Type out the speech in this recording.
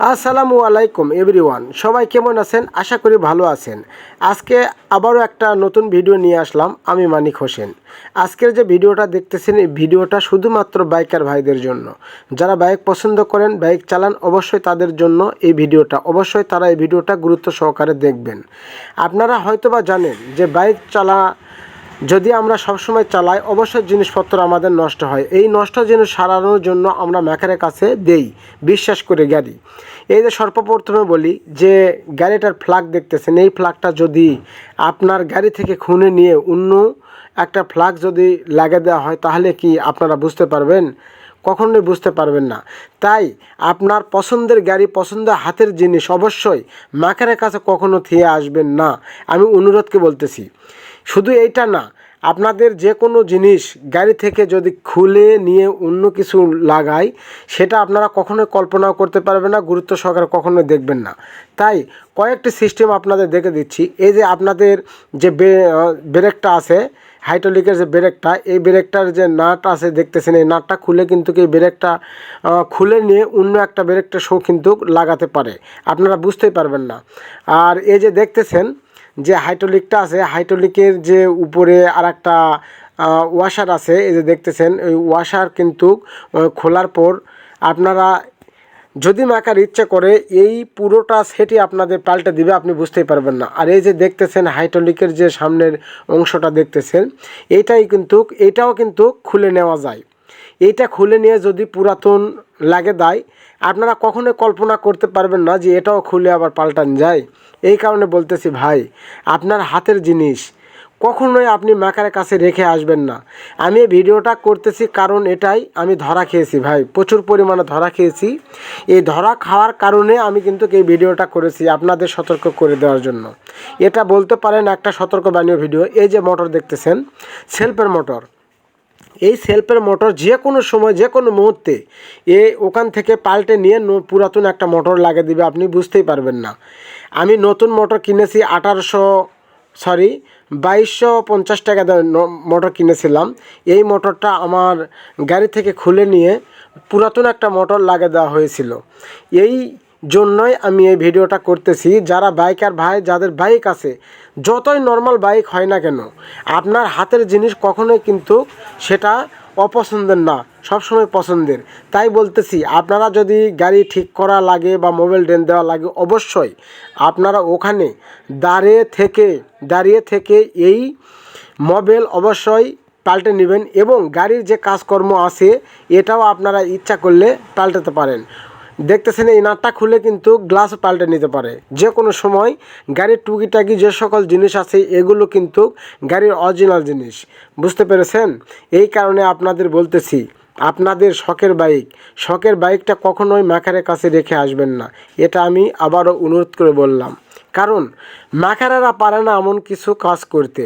আসসালামু আলাইকুম, এভরিওয়ান। সবাই কেমন আছেন? আশা করি ভালো আছেন। আজকে আবারও একটা নতুন ভিডিও নিয়ে আসলাম, আমি মানিক হোসেন। আজকের যে ভিডিওটা দেখতেছেন, এই ভিডিওটা শুধুমাত্র বাইকার ভাইদের জন্য। যারা বাইক পছন্দ করেন, বাইক চালান, অবশ্যই তাদের জন্য এই ভিডিওটা। অবশ্যই তারা এই ভিডিওটা গুরুত্ব সহকারে দেখবেন। আপনারা হয়তোবা জানেন যে বাইক চালা যদি আমরা সবসময় চালাই, অবশ্যই জিনিসপত্র আমাদের নষ্ট হয়। এই নষ্ট জিনিস সারানোর জন্য আমরা মেকারের কাছে দেই, বিশ্বাস করে, গাড়ি। এই যে সর্বপ্রথমে বলি যে, গাড়িটার ফ্ল্যাগ দেখতেছেন, এই ফ্ল্যাগটা যদি আপনার গাড়ি থেকে খুনে নিয়ে অন্য একটা ফ্ল্যাগ যদি লাগিয়ে দেওয়া হয়, তাহলে কি আপনারা বুঝতে পারবেন? কখনোই বুঝতে পারবেন না। তাই আপনার পছন্দের গাড়ি, পছন্দের হাতের জিনিস অবশ্যই মাকারের কাছে কখনো থিয়ে আসবেন না। আমি অনুরোধকে বলতেছি। শুধু এইটা না, আপনাদের যে কোনো জিনিস গাড়ি থেকে যদি খুলে নিয়ে অন্য কিছু লাগায় সেটা আপনারা কখনোই কল্পনাও করতে পারবেন না, গুরুত্ব সহকারে কখনোই দেখবেন না। তাই কয়েকটি সিস্টেম আপনাদের দেখে দিচ্ছি। এই যে আপনাদের যে ব্রেকটা আছে হাইড্রোলিকের যে ব্রেকটা, এই ব্রেকটার যে নাট আছে, দেখতেছেন, এই নাটটা খুলে কিন্তু এই ব্রেকটা খুলে নিয়ে অন্য একটা ব্রেকটা শো কিন্তু লাগাতে পারে। আপনারা বুঝতেই পারবেন না। আর এই যে দেখতেছেন যে হাইড্রোলিকটা আছে হাইড্রোলিকের যে উপরে আর একটা ওয়াশার আছে, এই যে দেখতেছেন, ওই ওয়াশার কিন্তু খোলার পর আপনারা যদি মাকার ইচ্ছা করে, এই পুরোটা সেটি আপনাদের পাল্টে দিবে, আপনি বুঝতেই পারবেন না। আর এই যে দেখতেছেন হাইড্রোলিকের যে সামনের অংশটা দেখতেছেন, এটাই কিন্তু, এটাও কিন্তু খুলে নেওয়া যায়। এইটা খুলে নিয়ে যদি পুরাতন লাগে দেয়, আপনারা কখনোই কল্পনা করতে পারবেন না যে এটাও খুলে আবার পাল্টান যায়। এই কারণে বলতেছি ভাই, আপনার হাতের জিনিস কখনোই আপনি মেকারের কাছে রেখে আসবেন না। আমি এই ভিডিওটা করতেছি কারণ এটাই আমি ধরা খেয়েছি ভাই, প্রচুর পরিমাণে ধরা খেয়েছি। এই ধরা খাওয়ার কারণে আমি কিন্তু এই ভিডিওটা করেছি আপনাদের সতর্ক করে দেওয়ার জন্য। এটা বলতে পারেন একটা সতর্ক বাণীয় ভিডিও, এই যে মোটর দেখতেছেন, সেলফের মোটর। এই সেলফের মোটর যে কোনো সময়, যে কোনো মুহূর্তে এ ওখান থেকে পাল্টে নিয়ে পুরাতন একটা মোটর লাগিয়ে দিবে, আপনি বুঝতেই পারবেন না। আমি নতুন মোটর কিনেছি আঠারোশো, সরি, বাইশশো পঞ্চাশ টাকা মোটর কিনেছিলাম। এই মোটরটা আমার গাড়ি থেকে খুলে নিয়ে পুরাতন একটা মোটর লাগিয়ে দেওয়া হয়েছিল। এই জন্যই আমি এই ভিডিওটা করতেছি। যারা বাইকার ভাই, যাদের বাইক আছে, যতই নর্মাল বাইক হয় না কেন, আপনার হাতের জিনিস কখনোই কিন্তু সেটা অপছন্দের না, সবসময় পছন্দের। তাই বলতেছি, আপনারা যদি গাড়ি ঠিক করা লাগে বা মোবাইল ডেন দেওয়া লাগে, অবশ্যই আপনারা ওখানে দাঁড়িয়ে থেকে দাঁড়িয়ে থেকে এই মোবাইল অবশ্যই পাল্টে নেবেন এবং গাড়ির যে কাজকর্ম আছে, এটাও আপনারা ইচ্ছা করলে পাল্টাতে পারেন। দেখতেছেন এই নাটটা খুলে কিন্তু গ্লাস পাল্টে নিতে পারে। যে কোনো সময় গাড়ির টুকিটাকি যে সকল জিনিস আছে, এগুলো কিন্তু গাড়ির অরিজিনাল জিনিস। বুঝতে পেরেছেন? এই কারণে আপনাদের বলতেছি, আপনাদের শখের বাইক, শখের বাইকটা কখনোই ম্যাকারের কাছে রেখে আসবেন না। এটা আমি আবারও অনুরোধ করে বললাম। কারণ ম্যাকারেরা পারে না এমন কিছু কাজ করতে।